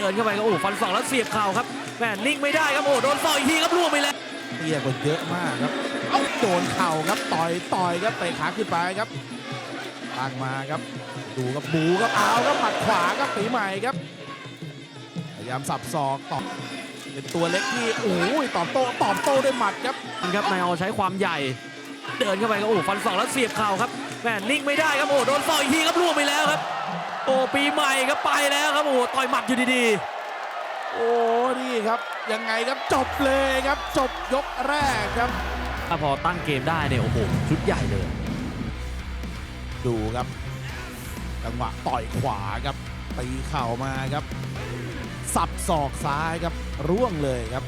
เดินเข้าไปครับโอ้โหฟันศอกแล้วเสียบเข่าครับแม่นิ่งไม่ได้ครับโอ้โหโดนศอกอีกทีครับล่วงไปแล้วเตี้ยกว่าเยอะมากครับเอาโดนเข่าครับต่อยต่อยครับเตะขาขึ้นไปครับตั้งมาครับ ดูครับบูครับเอาครับหมัดขวาครับตีใหม่ครับพยายามสับศอกตอบเป็นตัวเล็กที่โอ้ยตอบโต้ตอบโต้ด้วยหมัดครับครับนายออใช้ความใหญ่ เดินเข้าไปครับโอ้โหฟันศอกแล้วเสียบเข่าครับแม่นิ่งไม่ได้ครับโอ้โหโดนศอกอีกทีครับล่วงไปแล้วครับโอ้ ปีใหม่ครับไปแล้วครับโอ้โหต่อยหมัดอยู่ดีโอ้นี่ครับยังไงครับจบเลยครับจบยกแรกครับๆถ้าพอตั้งเกมได้เนี่ยโอ้โหชุดใหญ่เลย ดูครับจังหวะต่อยขวาครับตีเข่ามาครับ สับศอกซ้ายครับร่วงเลยครับ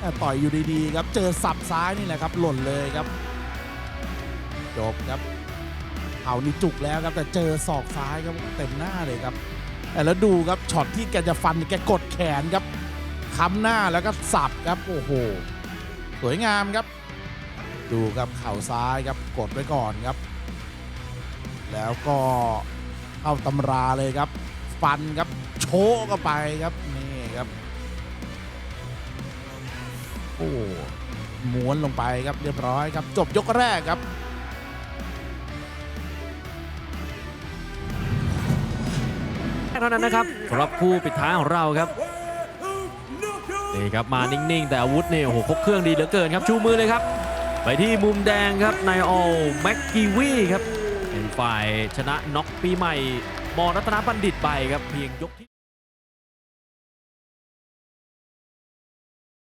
แต่ต่อยอยู่ดีๆครับเจอสับซ้ายนี่แหละครับหล่นเลยครับจบครับ เอานี่จุกแล้วครับแต่เจอศอกซ้ายครับเต็มหน้าเลยครับแต่แล้วดูครับช็อตที่แกจะฟันแกกดแขนครับค้ำหน้าแล้วก็สับครับโอ้โหสวยงามครับ ดูครับเข่าซ้ายครับกดไว้ก่อนครับ แล้วก็เข้าตำราเลยครับ ฟันครับโชกเข้าไปครับนี่ครับโอ้ม้วนลงไปครับเรียบร้อยครับ จบยกแรกครับ เท่านั้นนะครับสำหรับคู่ปิดท้ายของเราครับนี่ครับมานิ่งๆ แต่อาวุธเนี่ยโอ้โหครบเครื่องดีเหลือเกินครับชูมือเลยครับ ไปที่มุมแดงครับนายออลแม็กกีวีครับเป็นฝ่ายชนะน็อกปีใหม่มอรัตนบัณฑิตไปครับเพียงยกที่